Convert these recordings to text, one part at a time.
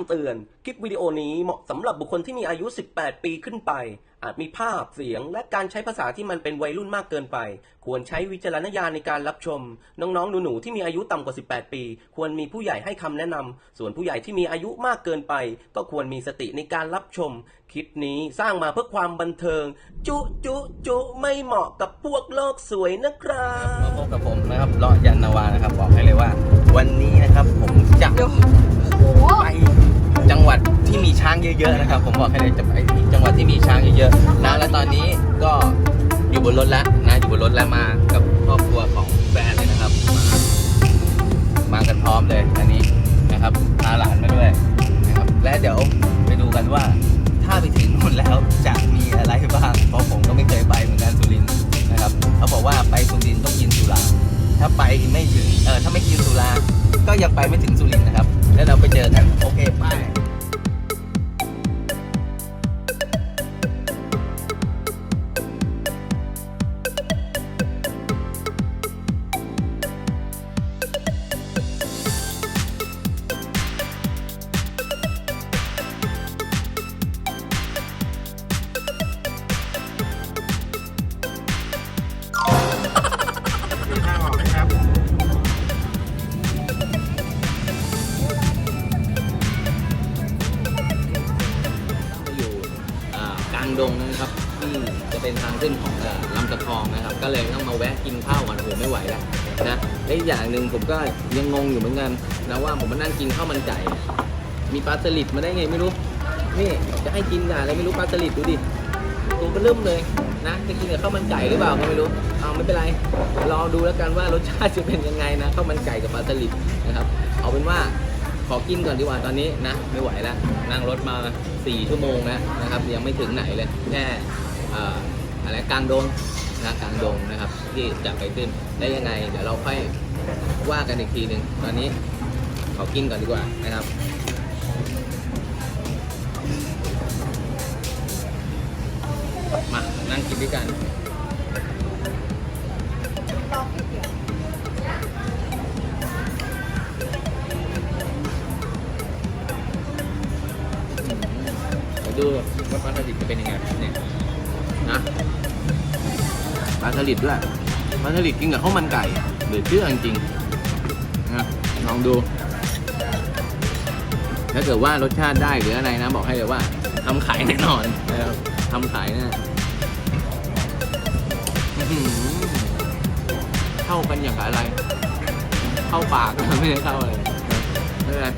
ำเตือน คลิปวิดีโอนี้เหมาะสำหรับบุคคลที่มีอายุ 18 ปีขึ้นไป อาจมีภาพ เสียง และการใช้ภาษาที่มันเป็นวัยรุ่นมากเกินไป ควรใช้วิจารณญาณในการรับชม น้องๆ หนูๆ ที่มีอายุต่ำกว่า 18 ปี ควรมีผู้ใหญ่ให้คำแนะนำ ส่วนผู้ใหญ่ที่มีอายุมากเกินไป ก็ควรมีสติในการรับชม คลิปนี้สร้างมาเพื่อความบันเทิง จุจุจุไม่เหมาะกับพวกโลกสวยนะครับมาพบกับผมนะครับเลาะยันนาวานะครับบอกให้เลยว่า วันนี้นะครับผมจะไป จังหวัดที่มีช้างเยอะๆนะครับ ผมบอกให้เลยจะไปจังหวัดที่มีช้างเยอะๆนะและตอนนี้ก็อยู่บนรถแล้วนะอยู่บนรถแล้วมากับครอบครัวของแฟนเลยนะครับ มามากันพร้อมเลยอันนี้นะครับพาหลานมาด้วยนะครับและเดี๋ยวไปดูกันว่า ถ้าไปถึงนู่นแล้วจะมีอะไรบ้างเพราะผมก็ไม่เคยไปเหมือนกันสุรินทร์นะครับเขาบอกว่าไปสุรินทร์ต้องกินสุราถ้าไปไม่ถึงเออถ้าไม่กินสุราก็ยังไปไม่ถึงสุรินทร์นะครับ แล้วเราไปเจอกัน โอเคไป ก็ยังงงอยู่เหมือนกันนะว่าผมมานั่งกินข้าวมันไก่มีปลาสลิดมาได้ไงไม่รู้ นี่จะให้กินกับอะไรไม่รู้ปลาสลิดดูดิตัวเริ่มเลยนะจะกินกับข้าวมันไก่หรือเปล่าก็ไม่รู้เอาไม่เป็นไรรอดูแล้วกันว่ารสชาติจะเป็นยังไงนะข้าวมันไก่กับปลาสลิดนะครับ เอาเป็นว่าขอกินก่อนดีกว่าตอนนี้นะไม่ไหวแล้วนั่งรถมา 4 ชั่วโมงแล้วนะครับ ยังไม่ถึงไหนเลยแค่เอ่ออะไรกลางดงนะกลางดงนะครับ ที่จะไปขึ้นได้ยังไง เดี๋ยวเราค่อย ว่ากันอีกทีหนึ่งตอนนี้ขอกินก่อนดีกว่านะครับมานั่งกินด้วยกันเดี๋ยวดูว่าปลาสลิดจะเป็นยังไงเนี่ยนะปลาสลิดด้วยปลาสลิดกินกับข้าวมันไก่หรือเชื่อจริง ลองดู ถ้าเกิดว่ารสชาติได้หรืออะไรนะ บอกให้เลยว่าทำขายแน่นอนนะครับทำขายแน่เข้ากันอย่างอะไร เข้าปากไม่ได้เข้าอะไรไม่เป็นไร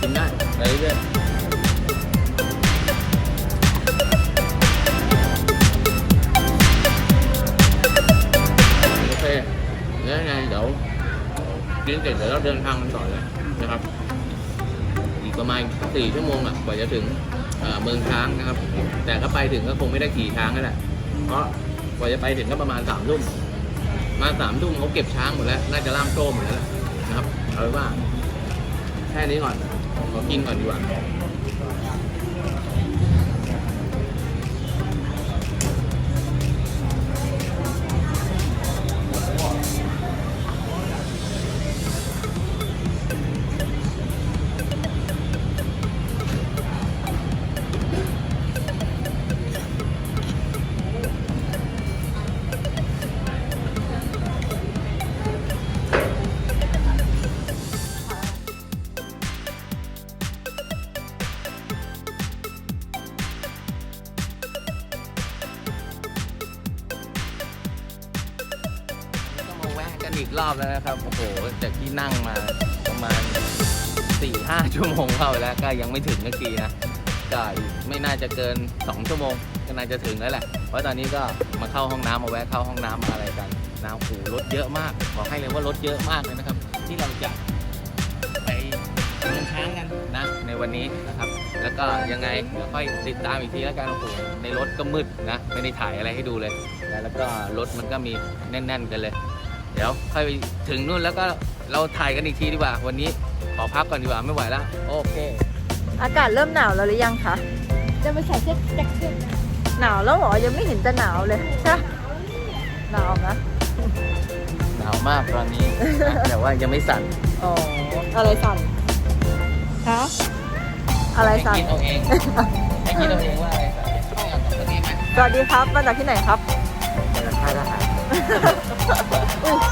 กินได้ไปเรื่อย กินเสร็จเดี๋ยวเราเดินทางกันต่อเลยนะครับ อีกประมาณสี่ชั่วโมงอะกว่าจะถึงเมืองช้างนะครับ แต่ถ้าไปถึงก็คงไม่ได้ขี่ช้างนั่นแหละเพราะกว่าจะไปถึงก็ประมาณสามทุ่มมาสามทุ่มเขาเก็บช้างหมดแล้ว น่าจะล่ามโซ่หมดแล้วนะครับเอาไว้ว่าแค่นี้ก่อนขอกินก่อนดีกว่า มาประมาณ4ี่ห้าชั่วโมงเข้าไปแล้วก็ยังไม่ถึงนาทีนะก็ไม่น่าจะเกิน 2 ชั่วโมงก็น่าจะถึงแล้วแหละ เพราะตอนนี้ก็มาเข้าห้องน้ำมาแวะเข้าห้องน้ำมาอะไรกันน้ำโอ้โหรถเยอะมากบอกให้เลยว่ารถเยอะมากเลยนะครับ ที่เราจะไปเดินช้างกันนะในวันนี้นะครับ แล้วก็ยังไงเดี๋ยวค่อยติดตามอีกทีแล้วกันโอ้โหในรถก็มืดนะไม่ได้ถ่ายอะไรให้ดูเลย แล้วก็รถมันก็มีแน่น ๆ กันเลย เดี๋ยวค่อยไปถึงนู่นแล้วก็ เราถ่ายกันอีกทีดีกว่า วันนี้ขอพักก่อนดีกว่าไม่ไหวแล้ว โอเค อากาศเริ่มหนาวแล้วหรือยังคะจะไปใส่เสื้อแจ็คเก็ตหนาวแล้วเหรอยังไม่เห็นจะหนาวเลยใช่ปะหนาวนะหนาวมากตอนนี้นะแต่ว่ายังไม่สั่นอ๋ออะไรสั่นคะอะไรให้สั่นคิดเอาเองให้คิดเอาเองว่าอะไรสั่นต้องเอาตัวนี้ไหมสวัสดีครับมาจากที่ไหนครับ จากค่ายทหารไป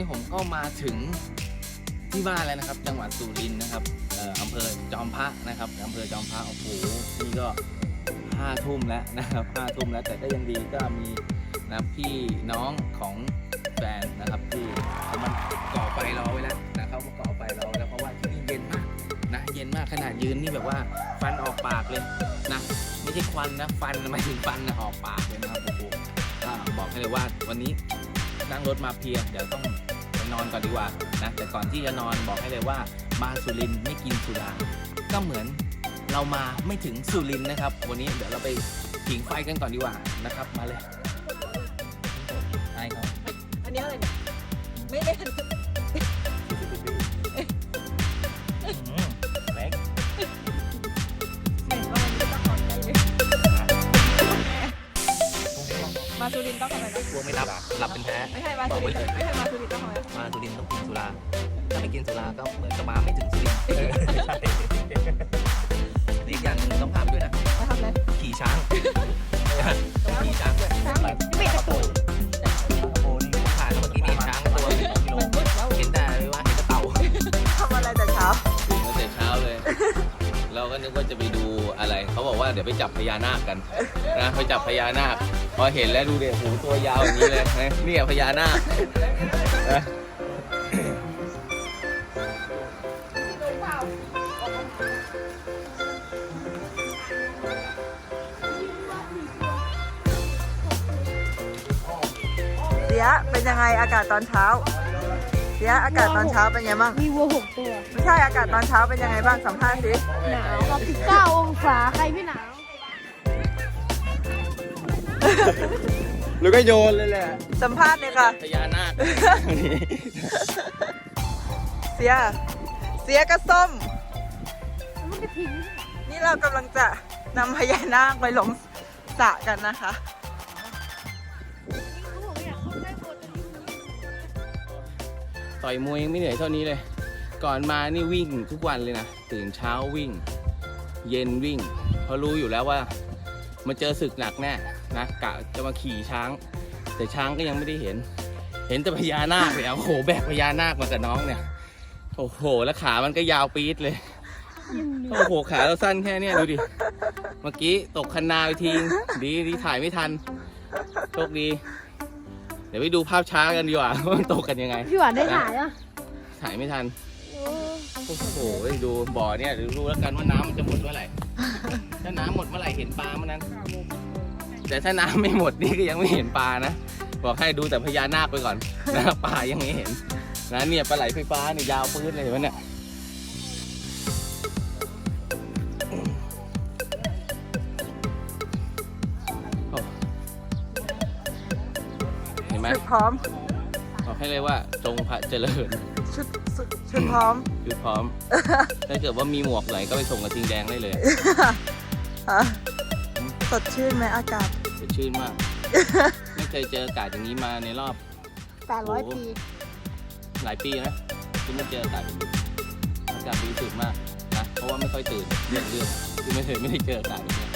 นี้ผมก็มาถึงที่บ้านแล้วนะครับ จังหวัดสุรินทร์นะครับอำเภอจอมพระนะครับอำเภอจอมพระโอ้โหนี่ก็ห้าทุ่มแล้วนะครับห้าทุ่มแล้วแต่ก็ยังดีก็มีนะพี่น้องของแฟนนะครับที่เขามาก่อไฟรอไว้แล้วนะเขามาก่อไฟรอแล้วเพราะว่าที่นี่เย็นมากนะเย็นมากขนาดยืนนี่แบบว่าฟันออกปากเลยนะไม่ใช่ควันนะฟันหมายถึงฟันนะออกปากเลยนะครับโอ้โหบอกให้เลยว่าวันนี้ นั่งรถมาเพียงเดี๋ยวต้องไปนอนก่อนดีกว่านะแต่ก่อนที่จะนอนบอกให้เลยว่า มาสุรินไม่กินสุราก็เหมือนเรามาไม่ถึงสุรินนะครับ วันนี้เดี๋ยวเราไปผิงไฟกันก่อนดีกว่านะครับ มาเลยไอ้เขาอันนี้อะไรเนี่ยไม่ได้ ไรนะกลัวไม่รับหลับเป็นแพ้ไม่ใช่มาสุรินทร์ไม่ใช่มาสุรินทร์ต้องทำอะไรมาสุรินทร์ต้องกินสุราถ้าไม่กินสุราก็เหมือนกับมาไม่ถึงสุรินทร์อีกอย่างหนึงต้องพาไปด้วยนะมาทำอะไรขี่ช้างต้องขี่ช้างด้วยไม่กระตุนโอ้นี่ผ่านเมื่อกี้นี่ช้างตัวหนึ่งกิโลเห็นแต่ว่าเห็นกระเต่าทำอะไรแต่เช้าตื่นมาแต่เช้าเลยเราก็นึกว่าจะไปดูอะไร เขาบอกว่าเดี๋ยวไปจับพญานาคกันนะไปจับพญานาค พอเห็นแล้วดูเด็หูตัวยาวอย่างนี้เลยนะเนี่ยพญานาคนะเสียเป็นยังไงอากาศตอนเช้าเสียอากาศตอนเช้าเป็นยังไงบ้างมีวัวหกตัว ไม่ใช่อากาศตอนเช้าเป็นยังไงบ้างสัมภาษณ์สิหนาวครับ19องศาใครไม่หนาว แล้วก็โยนเลยแหละ สัมภาษณ์เลยค่ะ พญานาคเสีย เสียกระส้มมันก็ทิ้งนี่เรากำลังจะนำพญานาคไปลงสระกันนะคะเขาบอกว่าอยากเข้าใกล้คนอายุนี้ต่อยมวยยังไม่เหนื่อยเท่านี้เลย ก่อนมานี่วิ่งทุกวันเลยนะ ตื่นเช้าวิ่ง เย็นวิ่ง เพราะรู้อยู่แล้วว่า มาเจอศึกหนักแน่ นะกะจะมาขี่ช้าง แต่ช้างก็ยังไม่ได้เห็น เห็นแต่พญานาคเลยโอ้โหแบกพญานาคมากับน้องเนี่ยโอ้โหแล้วขามันก็ยาวปี๊ดเลยโอ้โหขาเราสั้นแค่เนี้ยดูดิเมื่อกี้ตกคันนาไปทีดีดีถ่ายไม่ทันโชคดี เดี๋ยวไปดูภาพช้ากันดีกว่าว่ามันตกกันยังไง พี่หวานได้ถ่ายอะถ่ายไม่ทัน โอ้โหดูบ่อเนี่ยเดี๋ยวรู้แล้วกันว่าน้ำมันจะหมดเมื่อไหร่ ถ้าน้ำหมดเมื่อไหร่เห็นปลาเมื่อนั้น แต่ถ้าน้ำไม่หมดนี่ก็ยังไม่เห็นปลานะ บอกให้ดูแต่พญานาคไปก่อนนะปลายังไม่เห็นนะเนี่ยปลาไหลไฟฟ้าเนี่ยยาวปื้นเลยเห็นไหมเนี่ยโอ้เห็นไหมชุดพร้อมบอกให้เลยว่าจงพระเจริญชุดชุดชุดพร้อมคือพร้อม ถ้าเกิดว่ามีหมวกไหลก็ไปส่งกับทิงแดงได้เลยฮะ สดชื่นไหมอากาศ สดชื่นมาก ไม่เคยเจออากาศอย่างนี้มาในรอบแปดร้อยปี หลายปีนะที่ไม่เจออากาศแบบนี้อากาศบริสุทธิ์มากนะเพราะว่าไม่ค่อยตื่นเรื่องเรื่องที่ไม่เคยไม่ได้เจออากาศแบบนี้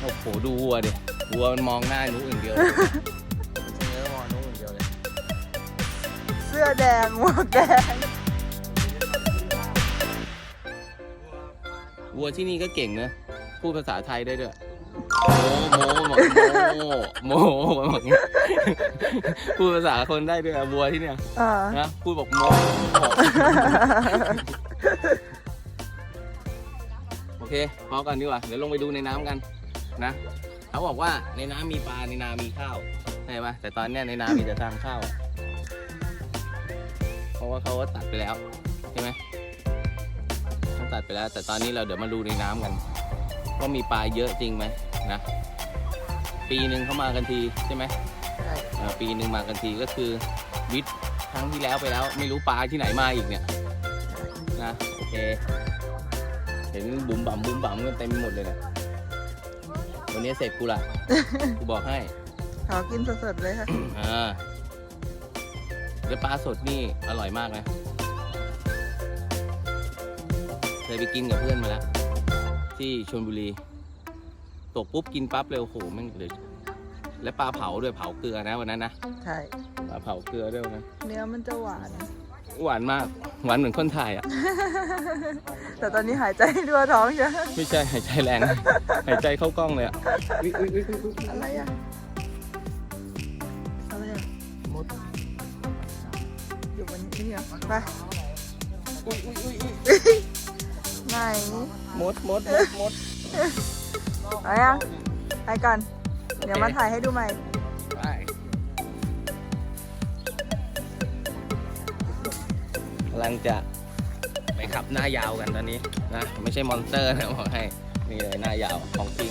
โอ้โหดูวัวดิวัวมันมองหน้าหนูอย่างเดียวเลยมันเชงเง้อมองหนูอย่างเดียวเลย เสื้อแดงหมวกแดง วัวที่นี่ก็เก่งนะพูดภาษาไทยได้ด้วยโมโมโมโมโมบอกอย่างงี้พูดภาษาคนได้ด้วยอะวัวที่เนี่ยเออนะพูดบอกโมโอเคพอกันดีกว่าเดี๋ยวลงไปดูในน้ำกันนะเขาบอกว่าในน้ำมีปลาในนามีข้าวใช่ปะแต่ตอนเนี้ยในน้ำมีแต่ทางข้าวอะเพราะว่าเขาก็ตัดไปแล้วใช่ไหมเขา ตัดไปแล้ว แต่ตอนนี้เราเดี๋ยวมาดูในน้ำกันว่ามีปลาเยอะจริงไหมนะปีหนึ่งเขามากันทีใช่ไหมใช่เอ่อปีหนึ่งมากันทีก็คือวิทย์ครั้งที่แล้วไปแล้ว ไม่รู้ปลาที่ไหนมาอีกเนี่ยนะโอเค เห็นบุ๋มบ่ำบุ๋มบ่ำกันเต็มไปหมดเลยเนี่ยวันนี้เสร็จกูละกูบอกให้ขอกินสดๆเลยค่ะอ่าแล้วปลาสดนี่อร่อยมากนะ เคยไปกินกับเพื่อนมาแล้ว ที่ชลบุรี ตกปุ๊บกินปั๊บเลยโอ้โหแม่งเลยและปลาเผาด้วยเผาเกลือนะวันนั้นนะใช่ ปลาเผาเกลือด้วยนะเนื้อมันจะหวาน หวานมาก หวานเหมือนคนถ่ายอะ แต่ตอนนี้หายใจทั่วท้องใช่ไหมไม่ใช่หายใจแรงหายใจเข้ากล้องเลยอะอุ๊ยอุ๊ยอุ๊ยอุ๊ยอุ๊ยอะไรอะอะไรอะมดอยู่บนนี่เหรอไปอุ๊ยอุ๊ยอุ๊ยอุ๊ย ไหนมดมดมดมดไปยังไปก่อน เดี๋ยวมาถ่ายให้ดูใหม่ไปกำลังจะไปขับหน้ายาวกันตอนนี้นะ ไม่ใช่มอนสเตอร์นะบอกให้ นี่เลยหน้ายาวของจริง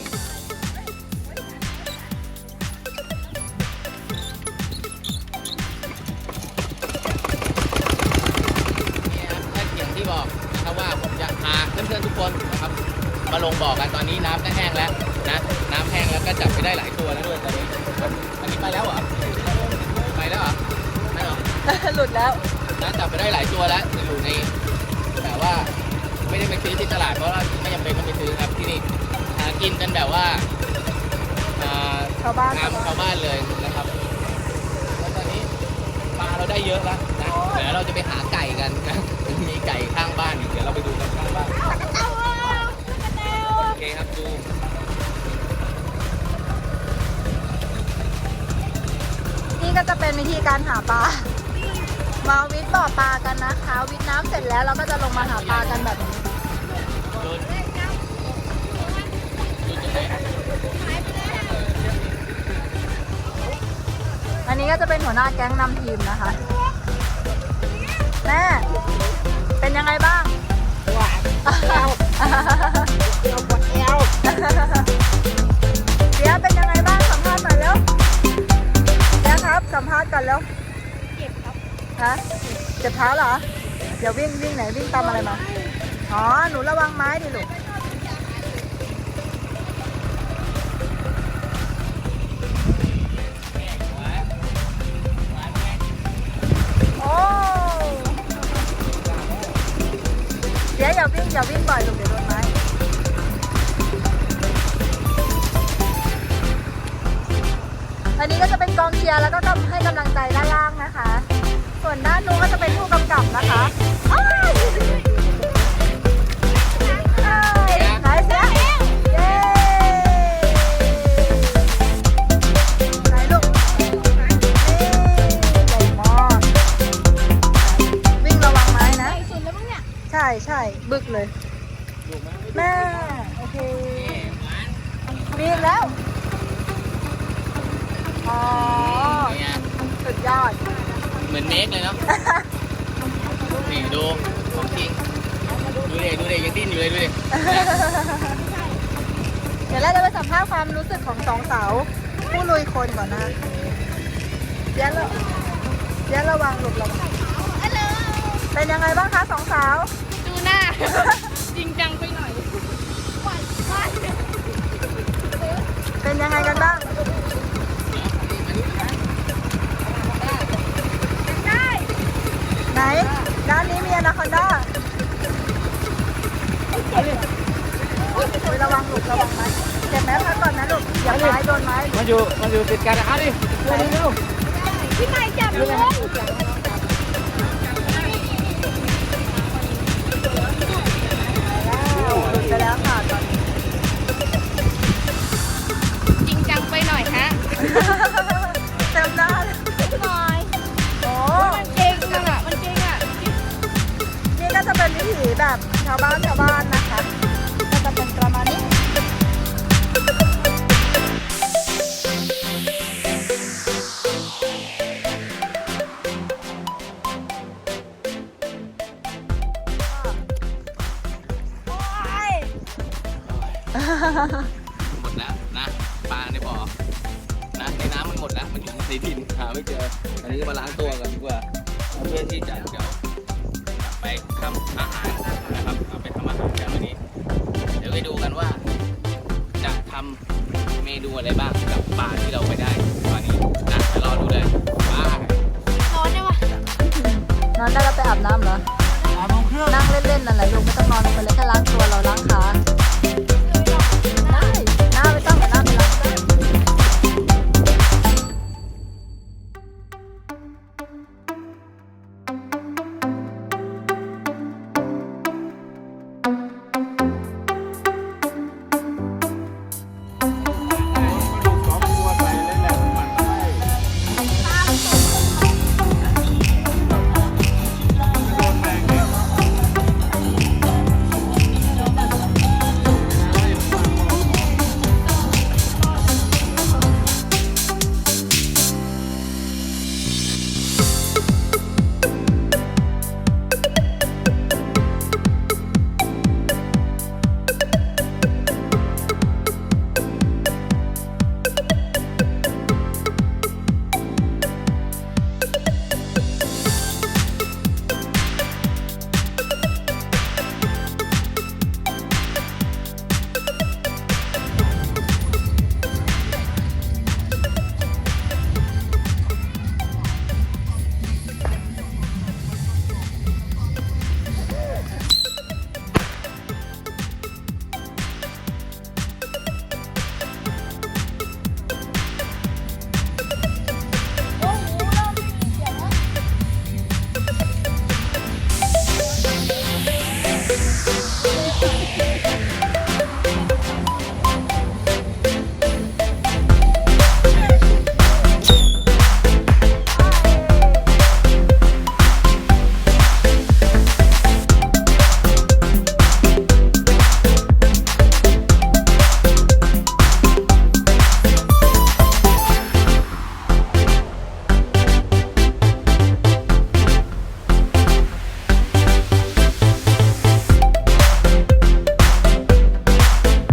มาลงบ่อกันตอนนี้น้ำก็แห้งแล้วนะน้ำแห้งแล้วก็จับไปได้หลายตัวแล้วด้วยตอนนี้อันนี้ไปแล้วเหรอไปแล้วเหรอไม่เหรอหลุดแล้วนะจับไปได้หลายตัวแล้วจะอยู่ในแต่ว่าไม่ได้ไปซื้อที่ตลาดเพราะว่าไม่จำเป็นต้องไปซื้อครับที่นี่หากินกันแบบว่าอ่าชาวบ้านตามชาวบ้านเลยนะครับแล้วตอนนี้ปลาเราได้เยอะแล้วนะเดี๋ยวเราจะไปหาไก่กันนะมีไก่ข้างบ้านอีกเดี๋ยวเราไปดู เคครับดูนี่ก็จะเป็นวิธีการหาปลา มาวิทย์บ่อปลากันนะคะ วิทย์น้ำเสร็จแล้วเราก็จะลงมาหาปลากันแบบนี้ดูดูจะได้อันนี้ก็จะเป็นหัวหน้าแก๊งนำทีมนะคะ แม่ เป็นยังไงบ้าง หวานเราปวดเอว เดี๋ยวเป็นยังไงบ้างสัมภาษณ์หน่อยเร็วเดี๋ยวครับสัมภาษณ์กันแล้วเจ็บครับฮะเจ็บเท้าเหรอ เดี๋ยววิ่งวิ่งไหนวิ่งตามอะไรมา อ๋อ หนูระวังไม้ดิลูกโอ้เดี๋ยวอย่าวิ่งอย่าวิ่งบ่อยลูกเดี๋ยว อันนี้ก็จะเป็นกองเชียร์แล้วก็ให้กำลังใจด้านล่างนะคะ ส่วนด้านนู้นก็จะเป็นผู้กำกับนะคะ ดูของจริงดูดิดูดิยังดิ้นอยู่เลยดูดิเดี๋ยวเราจะไปสัมภาษณ์ความรู้สึกของสองสาวผู้ลุยคนก่อนนะเดี๋ยวเราเดี๋ยวระวังหลุดระวังเป็นยังไงบ้างคะสองสาวดูหน้า จริงจังไปหน่อยเป็นยังไงกันบ้างไหน ด้านนี้มีอนาคอนด้าระวังหลุดระวังไหมเจ็บไหมพักก่อนนะลูกอย่าไม้โดนไม้มันอยู่มันอยู่ติดกันอะดิเร็วเร็วพี่นายจับลงหลุดไปแล้วาวบ้านชาวบ้านนะคะก็จะเป็นประมาณนี้หมดแล้วนะปลาในบ่อนะในน้ำมันหมดแล้วมันอยู่ในดินหาไม่เจออันนี้มาล้างตัวกันดีกว่าเพื่อที่จะเดี๋ยวกลับ ทำอาหารนะครับเอาไปทำอาหารกันวันนี้ เดี๋ยวไปดูกันว่า จะทำเมนูอะไรบ้างกับปลาที่เราไปได้วันนี้นะเดี๋ยวรอดูเลยไปร้อนได้ปะนอนได้แล้วไปอาบน้ำเหรอนั่งเล่นๆนั่นแหละลูกไม่ต้องนอนลงไปเลยแค่ล้างตัว